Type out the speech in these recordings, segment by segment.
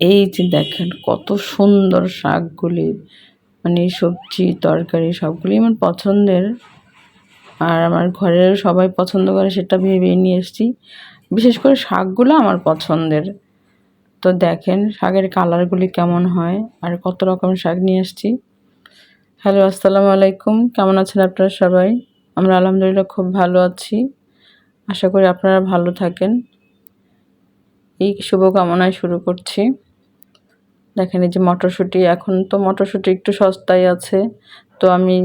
এই যে দেখেন কত সুন্দর শাকগুলি মানে সবজি, তরকারি সবগুলি আমার পছন্দের। আর আমার ঘরের সবাই পছন্দ করে সেটা ভেবে নিয়ে এসেছি। বিশেষ করে শাকগুলো আমার পছন্দের। তো দেখেন শাকের কালারগুলি কেমন হয় আর কত রকমের শাক নিয়ে এসেছি। হ্যালো, আসসালামু আলাইকুম। কেমন আছেন আপনারা সবাই? আমরা আলহামদুলিল্লাহ খুব ভালো আছি। আশা করি আপনারা ভালো থাকেন। এই শুভকামনায় শুরু করছি। দেখেন এই যে মটরশুঁটি, এখন তো মটরশুঁটি একটু সস্তায় আছে। তো আমি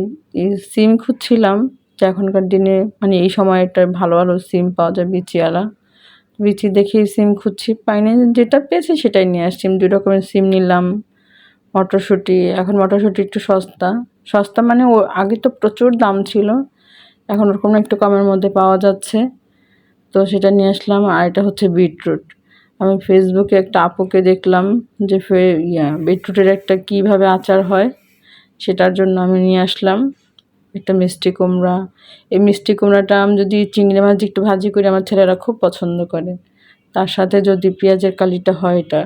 সিম খুঁজছিলাম যে এখনকার দিনে মানে এই সময়টা ভালো ভালো সিম পাওয়া যায় বিচিওয়ালা বিচি দেখি সিম খুঁজছি, পাইনি। যেটা পেয়েছি সেটাই নিয়ে আসছি। দুই রকমের সিম নিলাম, মটরশুঁটি। এখন মটরশুঁটি একটু সস্তা। সস্তা মানে ও আগে তো প্রচুর দাম ছিল, এখন ওরকম একটু কমের মধ্যে পাওয়া যাচ্ছে। তো সেটা নিয়ে আসলাম, আর এটা হচ্ছে বিটরুট। আমি ফেসবুকে একটা আপুকে দেখলাম যে ফে ইয়া, বিটরুটের একটা কীভাবে আচার হয়, সেটার জন্য আমি নিয়ে আসলাম। একটা মিষ্টি কুমড়া। এই মিষ্টি কুমড়াটা আমি যদি চিংড়ি মাছ একটু ভাজি করি, আমার ছেলেরা খুব পছন্দ করে। তার সাথে যদি পেঁয়াজের কালিটা হয় এটা।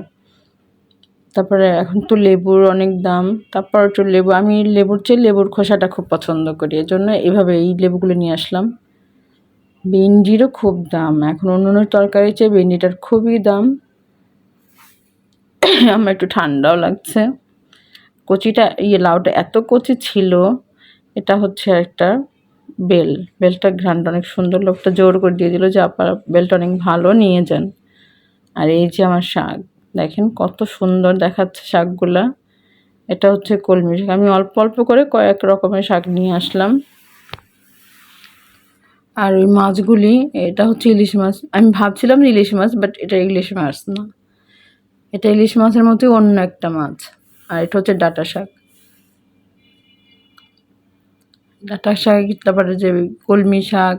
তারপরে এখন তো লেবুর অনেক দাম। তারপর একটু লেবু, আমি লেবুর চেয়ে লেবুর খোসাটা খুব পছন্দ করি। এজন্য এভাবে এই লেবুগুলো নিয়ে আসলাম। ভেন্ডিরও খুব দাম। এখন অন্য অন্য তরকারির চেয়ে ভেন্ডিটার খুবই দাম। আমার একটু ঠান্ডাও লাগছে। কচিটা ইয়ে লাউটা এত কচি ছিল, এটা হচ্ছে একটা বেল। বেলটা ঘ্রানটা অনেক সুন্দর, লোকটা জোর করে দিয়ে দিল যে, আপনার বেলটা অনেক ভালো নিয়ে যান। আর এই যে আমার শাক, দেখেন কত সুন্দর দেখাচ্ছে শাকগুলা। এটা হচ্ছে কলমি শাক। আমি অল্প অল্প করে কয়েক রকমের শাক নিয়ে আসলাম। আর ওই মাছগুলি, এটা হচ্ছে ইলিশ মাছ। আমি ভাবছিলাম ইলিশ মাছ বাট এটা ইলিশ মাছ না। এটা ইলিশ মাছের মতোই অন্য একটা মাছ। আর এটা হচ্ছে ডাটা শাক। ডাটা শাক, তারপরে যে কলমি শাক,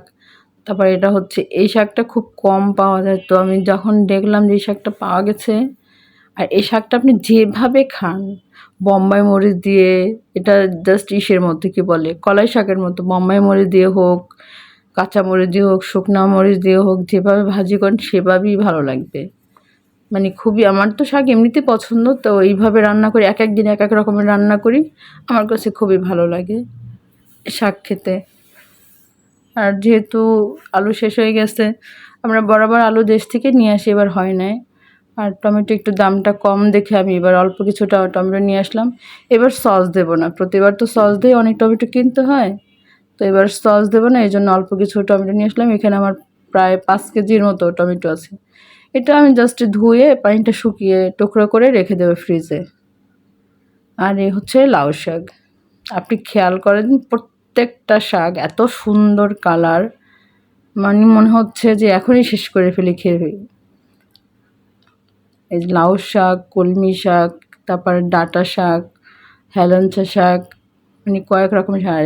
তারপরে এটা হচ্ছে, এই শাকটা খুব কম পাওয়া যায়। তো আমি যখন দেখলাম যে এই শাকটা পাওয়া গেছে, আর এই শাকটা আপনি যেভাবে খান, বম্বাই মরিচ দিয়ে, এটা জাস্ট ইসের মধ্যে কি বলে, কলাই শাকের মতো, বম্বাই মরিচ দিয়ে হোক কাঁচা মরিচ দিয়ে হোক, শুকনা মরিচ দিয়ে হোক, যেভাবে ভাজি করেন সেভাবেই ভালো লাগবে। মানে খুবই, আমার তো শাক এমনিতে পছন্দ, তো এইভাবে রান্না করি, এক এক দিন এক এক রকমের রান্না করি, আমার কাছে খুবই ভালো লাগে শাক খেতে। আর যেহেতু আলু শেষ হয়ে গেছে, আমরা বরাবর আলু দেশ থেকে নিয়ে আসি, এবার হয় নাই। আর টমেটো একটু দামটা কম দেখে আমি এবার অল্প কিছুটা টমেটো নিয়ে আসলাম। এবার সস দেবো না, প্রতিবার তো সস দিয়ে অনেক টমেটো কিনতে হয়। তো এবার সস দেবো না এই জন্য অল্প কিছু টমেটো নিয়ে আসলাম। এখানে আমার প্রায় পাঁচ কেজির মতো টমেটো আছে। এটা আমি জাস্ট ধুয়ে, পানিটা শুকিয়ে টুকরো করে রেখে দেবো ফ্রিজে আর এ হচ্ছে লাউ শাক। আপনি খেয়াল করেন, প্রত্যেকটা শাক এত সুন্দর কালার মানে মনে হচ্ছে যে এখনই শেষ করে ফেলি, খেয়ে ফেলি। এই লাউ শাক, কলমি শাক, তারপর ডাটা শাক, হেলঞ্চা শাক মানে কয়েক রকমের শাক।